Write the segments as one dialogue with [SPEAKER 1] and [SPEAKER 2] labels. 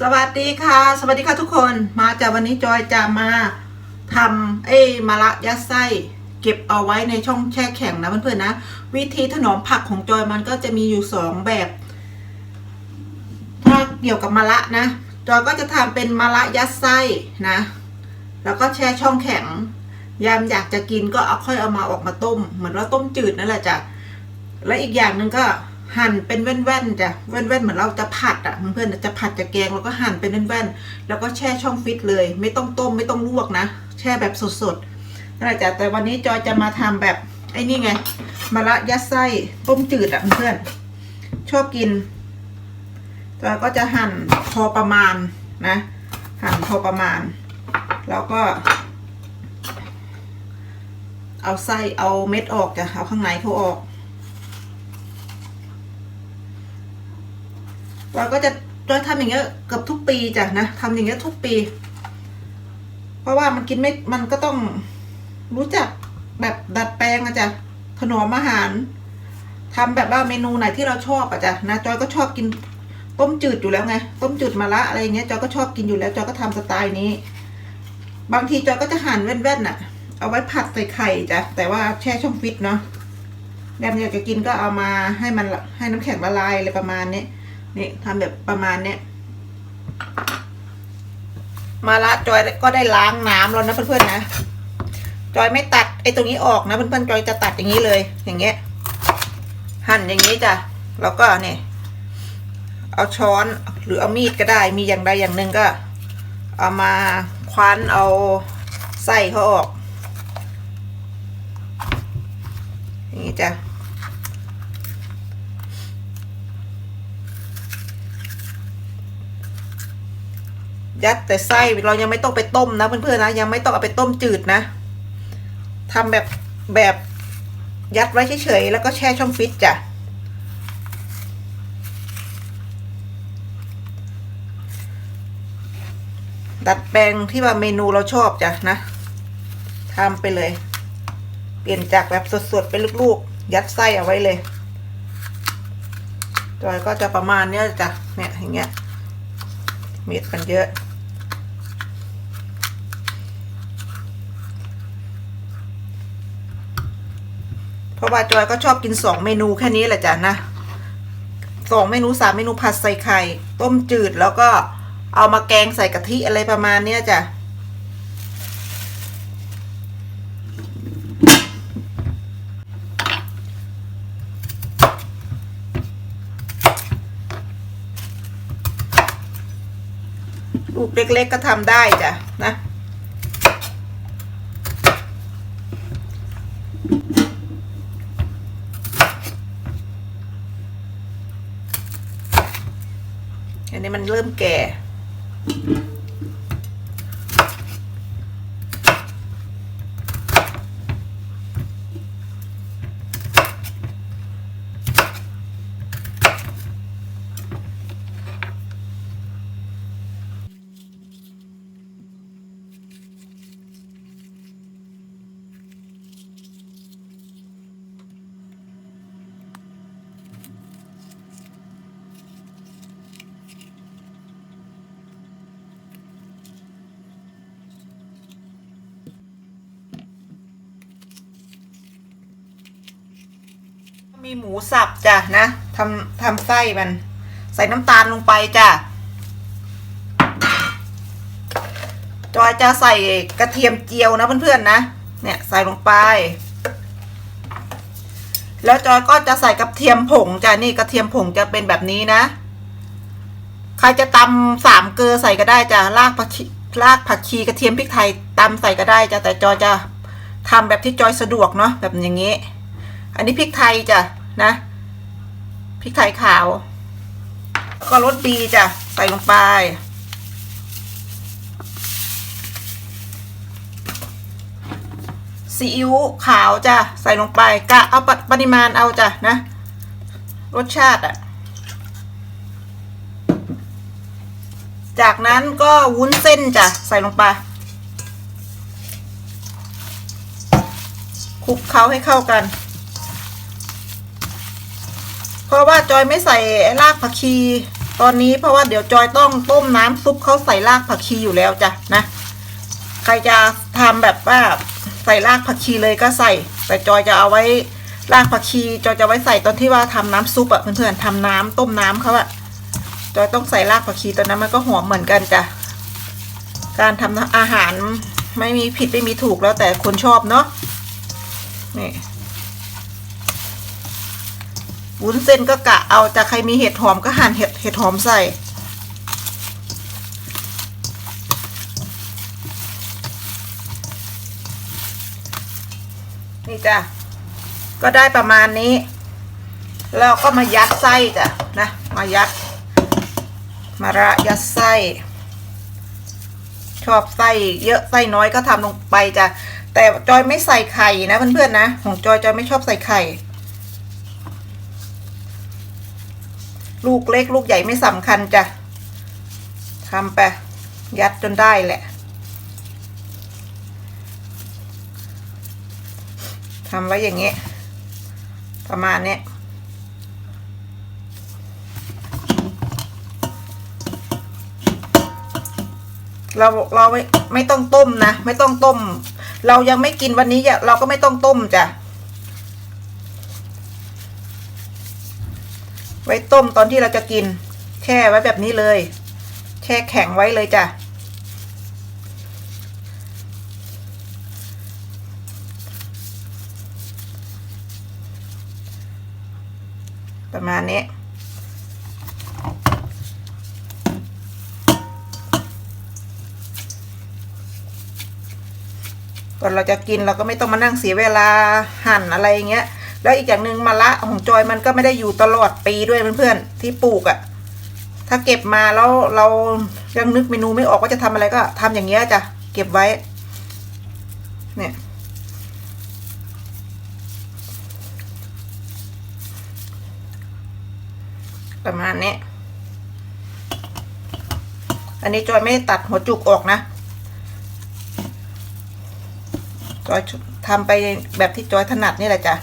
[SPEAKER 1] สวัสดีค่ะ สวัสดีค่ะทุกคนมาจากวันนี้จอยจะมาทำเอ้มะระยัดไส้เก็บเอาไว้ในช่องแช่แข็งนะเพื่อนๆนะ วิธีถนอมผักของจอยมันก็จะมีอยู่สองแบบ ถ้าเกี่ยวกับมะระนะ จอยก็จะทำเป็นมะระยัดไส้นะ แล้วก็แช่ช่องแข็ง ยามอยากจะกินก็เอาค่อยเอามาออกมาต้ม เหมือนว่าต้มจืดนั่นแหละจ้ะและอีกอย่างหนึ่งก็ หั่นเป็นแว่นๆจ้ะแว่นๆเหมือนเราจะผัดอะเพื่อนๆจะผัดจะแกงแล้วก็หั่นเป็นแว่นๆแล้วก็แช่ช่องฟิตเลย ไม่ต้องต้มไม่ต้องลวกนะ แช่แบบสดๆนั่นแหละจ้ะแต่วันนี้จอยจะมาทำแบบไอ้นี่ไงมะระยัดไส้ต้มจืดอะเพื่อนชอบกินจอยก็จะหั่นพอประมาณนะ หั่นพอประมาณ แล้วก็ เอาไส้เอาเม็ดออกจ้ะเอาข้างในเขาออก เราก็จะเราทำอย่างเงี้ยเกือบทุกปีจ้ะนะทำอย่างเงี้ยทุกปี เพราะว่ามันกินไม่มันก็ต้องรู้จักแบบดัดแปลงอะจ้ะถนอมอาหารทำแบบว่าเมนูไหนที่เราชอบอะจ้ะนะจอยก็ชอบกินต้มจืดอยู่แล้วไง ต้มจืดมะระอะไรอย่างเงี้ยจอยก็ชอบกินอยู่แล้วจอยก็ทำสไตล์นี้ บางทีจอยก็จะหั่นแว่นๆน่ะ เอาไว้ผัดใส่ไข่จ้ะแต่ว่าแช่ช่องฟิตเนาะแดมอยากจะกินก็เอามาให้มันให้น้ำแข็งละลายอะไรประมาณนี้ นี่ทำแบบประมาณเนี้ยมาละจอยก็ได้ล้างน้ำแล้วนะเพื่อนๆนะจอยไม่ตัดไอ้ตรงนี้ออกนะเพื่อนๆจอยจะตัดอย่างนี้เลย อย่างเงี้ย หั่นอย่างนี้จ้ะแล้วก็เนี่ยเอาช้อนหรือเอามีดก็ได้ มีอย่างใดอย่างหนึ่งก็ เอามาคว้านเอาไส้เขาออกอย่างนี้จ้ะ ยัดแต่ไส้เรายังไม่ต้องไปต้มนะเพื่อนๆนะยังไม่ต้องเอาไปต้มจืดนะทำแบบแบบยัดไว้เฉยๆแล้วก็แช่ช่องฟิตจ้ะดัดแปลงที่ว่าเมนูเราชอบจ้ะนะทำไปเลย เปลี่ยนจากแบบสดๆเป็นลูกๆ ยัดไส้เอาไว้เลยจอยก็จะประมาณเนี้ยจ้ะเนี่ยอย่างเงี้ยเม็ดมันเยอะ ราะว่าจอยก็ชอบกินสองเมนูแค่นี้แหละจ้ะนะสองเมนูสามเมนูผัดใส่ไข่ ต้มจืดแล้วก็เอามาแกงใส่กะทิอะไรประมาณเนี้ยจ้ะลูกเล็กๆก็ทำได้จ้ะ นะอันนี้มันเริ่มแก่ มีหมูสับจ้ะนะทำทำไส้มัน ใส่น้ำตาลลงไปจ้ะจอยจะใส่กระเทียมเจียวนะเพื่อนๆนะ เนี่ยใส่ลงไป แล้วจอยก็จะใส่กระเทียมผงจ้ะนี่กระเทียมผงจะเป็นแบบนี้นะ ใครจะตำสามเกลือใส่ก็ได้จ้ะรากผักชีรากผักชีกระเทียมพริกไทยตำใส่ก็ได้จ้ะแต่จอยจะทำแบบที่จอยสะดวกเนาะแบบอย่างนี้ อันนี้พริกไทยจ้ะนะพริกไทยขาวแล้วก็รสดีจ้ะใส่ลงไป ซีอิ๊วขาวจ้ะใส่ลงไปกะเอาปปริมาณเอาจ้ะนะ รสชาติอะจากนั้นก็วุ้นเส้นจ้ะใส่ลงไปคลุกเคล้าให้เข้ากัน ราะว่าจอยไม่ใส่รากผักชี ตอนนี้เพราะว่าเดี๋ยวจอยต้องต้มน้ำซุปเขาใส่รากผักชีอยู่แล้วจ้ะนะ ใครจะทำแบบว่าใส่รากผักชีเลยก็ใส่ แต่จอยจะเอาไว้รากผักชีจอยจะไว้ใส่ตอนที่ว่าทำน้ำซุปอะเพื่อนๆทำน้ำต้มน้ำเขาอะจอยต้องใส่รากผักชีตอนนั้นมันก็หอมเหมือนกันจ้ะการทำอาหารไม่มีผิดไม่มีถูกแล้วแต่คนชอบเนาะนี่ วุ้นเส้นก็กะเอาจากใครมีเห็ดหอมก็หั่นเห็ดเห็ดหอมใส่ นี่จ้ะ ก็ได้ประมาณนี้แล้วก็มายัดไส้จ้ะนะ มายัด มาระยัดไส้ชอบไส้เยอะไส้น้อยก็ทำลงไปจ้ะแต่จอยไม่ใส่ไข่นะเพื่อนๆนะ ของจอยจอยไม่ชอบใส่ไข่ ลูกเล็กลูกใหญ่ไม่สำคัญจ้ะทำไปยัดจนได้แหละทำไว้อย่างนี้ ประมาณนี้เราเราไม่ไม่ต้องต้มนะ ไม่ต้องต้ม เรายังไม่กินวันนี้อย่าเราก็ไม่ต้องต้มจ้ะ ว้ต้มตอนที่เราจะกิน แช่ไว้แบบนี้เลย แช่แข็งไว้เลยจ้ะประมาณนี้ ก่อนเราจะกินเราก็ไม่ต้องมานั่งเสียเวลาหั่นอะไรอย่างเงี้ย แล้วอีกอย่างหนึ่งมะละของจอยมันก็ไม่ได้อยู่ตลอดปีด้วยเพื่อนๆที่ปลูกอะ่ะ ถ้าเก็บมาแล้วเรายังนึกเมนูไม่ออกว่าจะทำอะไรก็ทำอย่างเงี้ยจ้ะเก็บไว้ เนี่ยประมาณนี้ อันนี้จอยไม่ได้ตัดหัวจุกออกนะ จอยทำไปแบบที่จอยถนัดนี่แหละจ้ะ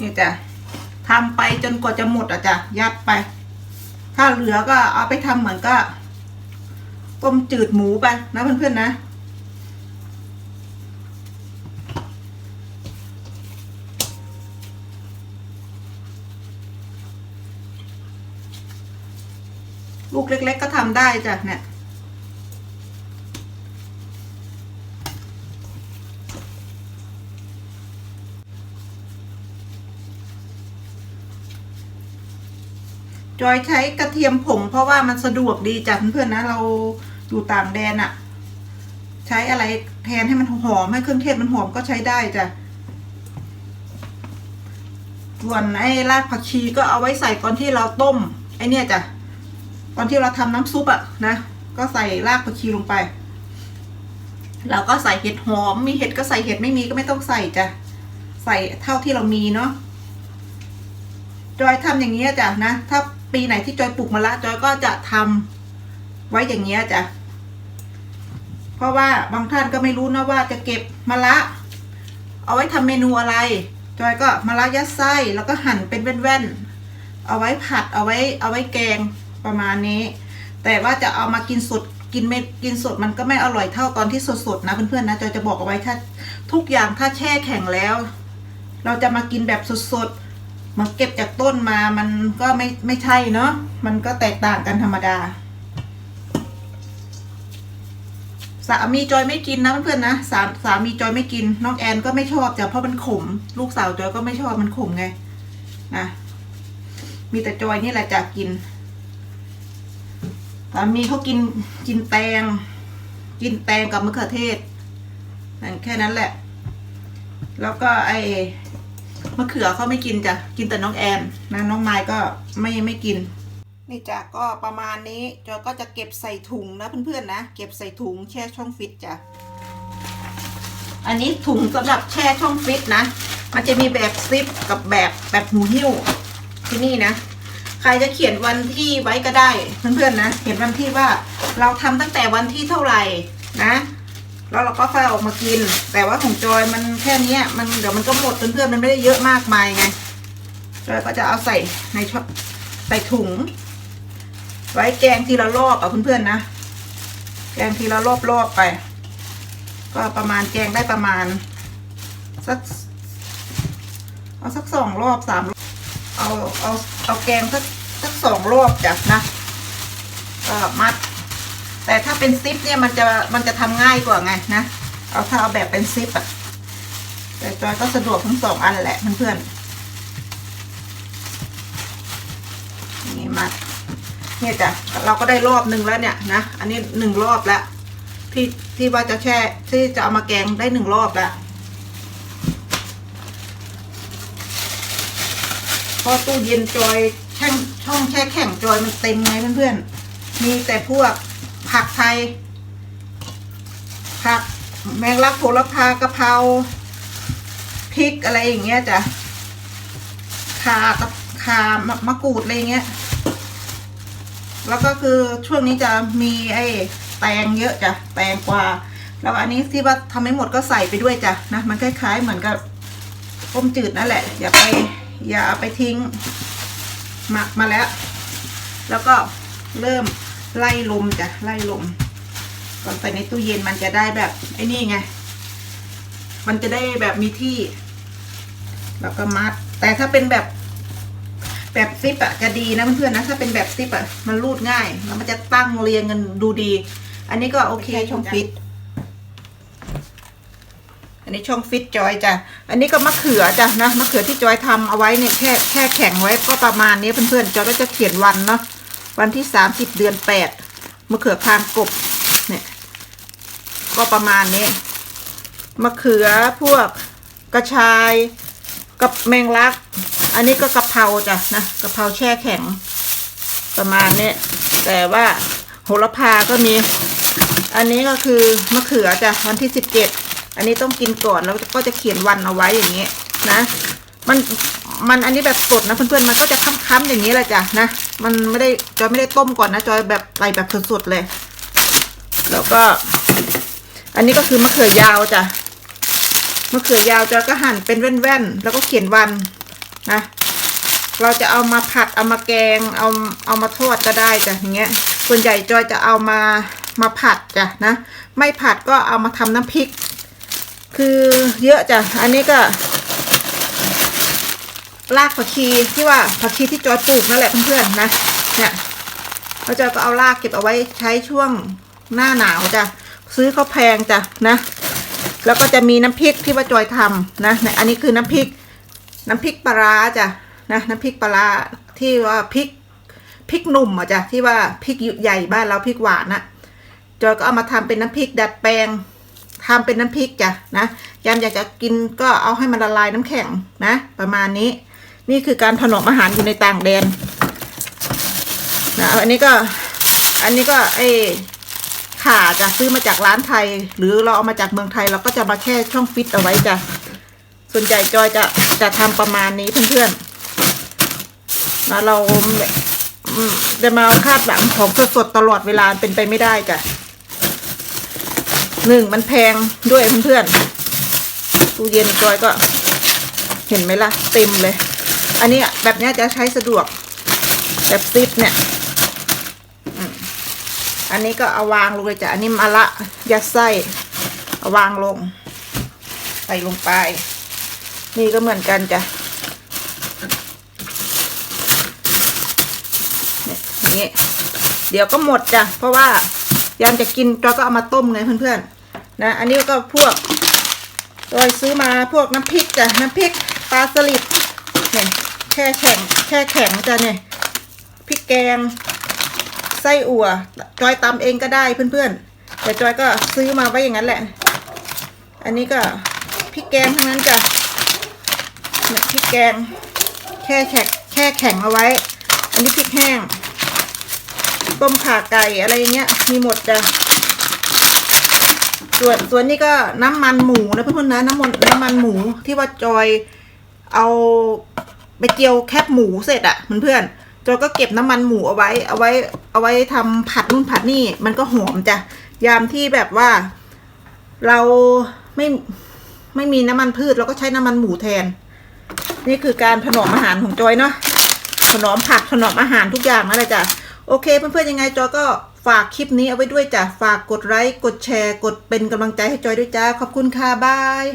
[SPEAKER 1] นี่จ้ะทำไปจนกว่าจะหมดอะจ้ะยัดไป ถ้าเหลือก็เอาไปทำเหมือนก็ต้มจืดหมูไปนะเพื่อนๆนะ ลูกเล็ก ๆ ก็ทำได้จ้ะเนี่ย จอยใช้กระเทียมผงเพราะว่ามันสะดวกดีจ้ะเพื่อนๆนะ เราอยู่ต่างแดนอะใช้อะไรแทนให้มันหอมให้เครื่องเทศมันหอมก็ใช้ได้จ้ะส่วนไอ้รากผักชีก็เอาไว้ใส่ตอนที่เราต้มไอ้เนี่ยจ้ะตอนที่เราทำน้ำซุปอะนะก็ใส่รากผักชีลงไปเราก็ใส่เห็ดหอม มีเห็ดก็ใส่เห็ดไม่มีก็ไม่ต้องใส่จ้ะใส่เท่าที่เรามีเนาะจอยทำอย่างนี้ยจ้ะนะ ถ้า ปีไหนที่จอยปลูกมะละจอยก็จะทำไว้อย่างเงี้ยจ้ะเพราะว่าบางท่านก็ไม่รู้นะว่าจะเก็บมะละ เอาไว้ทำเมนูอะไร จอยก็มะละยัดไส้แล้วก็หั่นเป็นแว่นๆเอาไว้ผัดเอาไว้เอาไว้แกงประมาณนี้ แต่ว่าจะเอามากินสดกินไม่กินสดมันก็ไม่อร่อยเท่าตอนที่สดๆนะเพื่อนๆนะจอยจะบอกเอาไว้ถ้าทุกอย่างถ้าแช่แข็งแล้ว เราจะมากินแบบสดๆ มาเก็บจากต้นมามันก็ไม่ไม่ใช่เนาะมันก็แตกต่างกันธรรมดาสามีจอยไม่กินนะเพื่อนๆนะสาสามีจอยไม่กิน น้องแอนก็ไม่ชอบจ้ะเพราะมันขม ลูกสาวจอยก็ไม่ชอบมันขมไงนะมีแต่จอยนี่แหละจะกินสามีเขากินกินแตง กินแตงกับมะเขือเทศนั่นแค่นั้นแหละ แล้วก็ไอ มะเขือเขาไม่กินจ้ะ กินแต่น้องแอนนะน้องไม้ก็ไม่ไม่กิน นี่จ้ะก็ประมาณนี้จอยก็จะเก็บใส่ถุงนะเพื่อนๆนะ เก็บใส่ถุงแช่ช่องฟิตจ้ะ อันนี้ถุงสำหรับแช่ช่องฟิตนะ มันจะมีแบบซิปกับแบบแบบหูหิ้วที่นี่นะ ใครจะเขียนวันที่ไว้ก็ได้เพื่อนๆนะ เขียนวันที่ว่าเราทำตั้งแต่วันที่เท่าไหร่นะ แล้วเราก็ค่อยออกมากิน แต่ว่าของจอยมันแค่นี้มันเดี๋ยวมันก็หมดเพื่อนๆมันไม่ได้เยอะมากมายไงจอยก็จะเอาใส่ในช่องใส่ถุง ไว้แกงทีละรอบอะเพื่อนๆนะแกงทีละรอบรอบๆไป ก็ประมาณแกงได้ประมาณสักเอาสักสองรอบสามเอาเอาเอาแกงสักสักสองรอบจ้ะนะก็มัด แต่ถ้าเป็นซิปเนี่ยมันจะมันจะทำง่ายกว่าไงนะเอาถ้าเอาแบบเป็นซิปอะแต่จอยก็สะดวกทั้งสองอันแหละเพื่อนๆนี่มัดเนี่ยจ้ะเราก็ได้รอบหนึ่งแล้วเนี่ยนะอันนี้หนึ่งรอบแล้วที่ที่ว่าจะแช่ที่จะเอามาแกงได้หนึ่งรอบแล้วพราะตู้เย็นจอยแช่งช่องแช่แข็งจอยมันเต็มไงเพื่อนๆมีแต่พวก ผักไทย ผักแมงลักโหระพากะเพราพริกอะไรอย่างเงี้ยจ้ะขากับขามะมะกรูดอะไรเงี้ย แล้วก็คือช่วงนี้จะมีไอ้แตงเยอะจ้ะแตงกวาแล้วอันนี้ที่ว่าทำไม่หมดก็ใส่ไปด้วยจ้ะนะมันคล้ายๆเหมือนกับต้มจืดนั่นแหละ อย่าไปอย่าเอาไปทิ้ง หมักมาแล้ว แล้วก็เริ่ม ไล่ลมจ้ะไล่ลม ก่อนใส่ในตู้เย็นมันจะได้แบบไอ้นี่ไง มันจะได้แบบมีที่ แล้วก็มัด แต่ถ้าเป็นแบบแบบซิปอะจะดีนะเพื่อนๆนะถ้าเป็นแบบซิปอะมันรูดง่าย แล้วมันจะตั้งเรียงกันดูดี อันนี้ก็โอเคช่องฟิต อันนี้ช่องฟิตจอยจ้ะ อันนี้ก็มะเขือจ้ะนะมะเขือที่จอยทำเอาไว้เนี่ยแค่แค่แข็งไว้ก็ประมาณนี้เพื่อนๆจอยก็จะเขียนวันเนาะ วันที่สามสิบเดือนแปดมะเขือพางกบเนี่ยก็ประมาณนี้มะเขือพวกกระชายกับแมงลัก อันนี้ก็กะเพราจ้ะนะกะเพราแช่แข็ง ประมาณนี้แต่ว่าโหระพาก็มี อันนี้ก็คือมะเขือจ้ะวันที่สิบเจ็ดอันนี้ต้องกินก่อนแล้วก็จะเขียนวันเอาไว้อย่างนี้นะ มัน มันอันนี้แบบสดนะเพื่อนๆมันก็จะค้ำๆอย่างนี้แหละจ้ะนะ มันไม่ได้จอยไม่ได้ต้มก่อนนะจอยแบบใส่แบบสดๆเลย แล้วก็ อันนี้ก็คือมะเขือยาวจ้ะมะเขือยาวจอยก็หั่นเป็นแว่นๆแล้วก็เขียนวันนะเราจะเอามาผัดเอามาแกงเอาเอามาทอดก็ได้จ้ะอย่างเงี้ย ส่วนใหญ่จอยจะเอามามาผัดจ้ะนะ ไม่ผัดก็เอามาทำน้ำพริก คือเยอะจ้ะอันนี้ก็ รากผักชีที่ว่าผักชีที่จอยปลูกนั่นแหละเพื่อนๆนะ เนี่ยเราจอยก็เอารากเก็บเอาไว้ใช้ช่วงหน้าหนาวจ้ะซื้อเขาแพงจ้ะนะ แล้วก็จะมีน้ำพริกที่ว่าจอยทำนะเนี่ยอันนี้คือน้ำพริก น้ำพริกปลาร้าจ้ะนะน้ำพริกปลาร้าที่ว่าพริกพริกหนุ่มอะจ้ะที่ว่าพริกใหญ่บ้านเราพริกหวานนะจอยก็เอามาทำเป็นน้ำพริกดัดแปลงทำเป็นน้ำพริกจ้ะนะยามอยากจะกินก็เอาให้มันละลายน้ำแข็งนะ ประมาณนี้ นี่คือการถนอมอาหารอยู่ในต่างแดนนะอันนี้ก็อันนี้ก็ไอข่าจะซื้อมาจากร้านไทย หรือเราเอามาจากเมืองไทยเราก็จะมาแค่ช่องฟิตเอาไว้จ้ะส่วนใหญ่จอยจะจะทำประมาณนี้เพื่อนๆนะเราจะมาคาดหวังของสดๆตลอดเวลาเป็นไปไม่ได้จ้ะหนึ่งมันแพงด้วยเพื่อนๆตู้เย็นจอยก็เห็นไหมล่ะ เต็มเลย อันนี้แบบนี้จะใช้สะดวกแบบซิปเนี่ยอันนี้ก็เอาวางลงเลยจ้ะอันนี้มะละยัดไส้เอาวางลง ใส่ลงไป นี่ก็เหมือนกันจ้ะนี่ยอย่างนี้เดี๋ยวก็หมดจ้ะเพราะว่ายามจะกินจอยก็เอามาต้มไงเพื่อนๆนะอันนี้ก็พวกจอยซื้อมาพวกน้ำพริกจ้ะน้ำพริกปลาสลิดเนี่ย ช่แข็งแช่แข็งจ้ะเนี่ยพริกแกง ไส้อั่ว จอยตำเองก็ได้เพื่อนๆ แต่จอยก็ซื้อมาไว้อย่างนั้นแหละ อันนี้ก็พริกแกงทั้งนั้นจ้ะเนี่ยพริกแกงแช่แข็งแช่แข็งเอาไว้ อันนี้พริกแห้งต้มข่าไก่อะไรอย่างเงี้ย มีหมดจ้ะส่วนส่วนนี้ก็น้ำมันหมูนะเพื่อนๆนะน้ำมันน้ำมันหมูที่ว่าจอยเอา ไปเจียวแคบหมูเสร็จอะเพื่อนๆจอยก็เก็บน้ำมันหมูเอาไว้ เอาไว้ เอาไว้ทำผัดนู่นผัดนี่ มันก็หอมจ้ะ ยามที่แบบว่า เราไม่ไม่มีน้ำมันพืชเราก็ใช้น้ำมันหมูแทน นี่คือการถนอมอาหารของจอยเนาะถนอมผักถนอมอาหารทุกอย่างนั่นแหละจ้ะโอเคเพื่อนๆยังไงจอยก็ฝากคลิปนี้เอาไว้ด้วยจ้ะ ฝากกดไลค์ กดแชร์ กดเป็นกำลังใจให้จอยด้วยจ้า ขอบคุณค่ะ บาย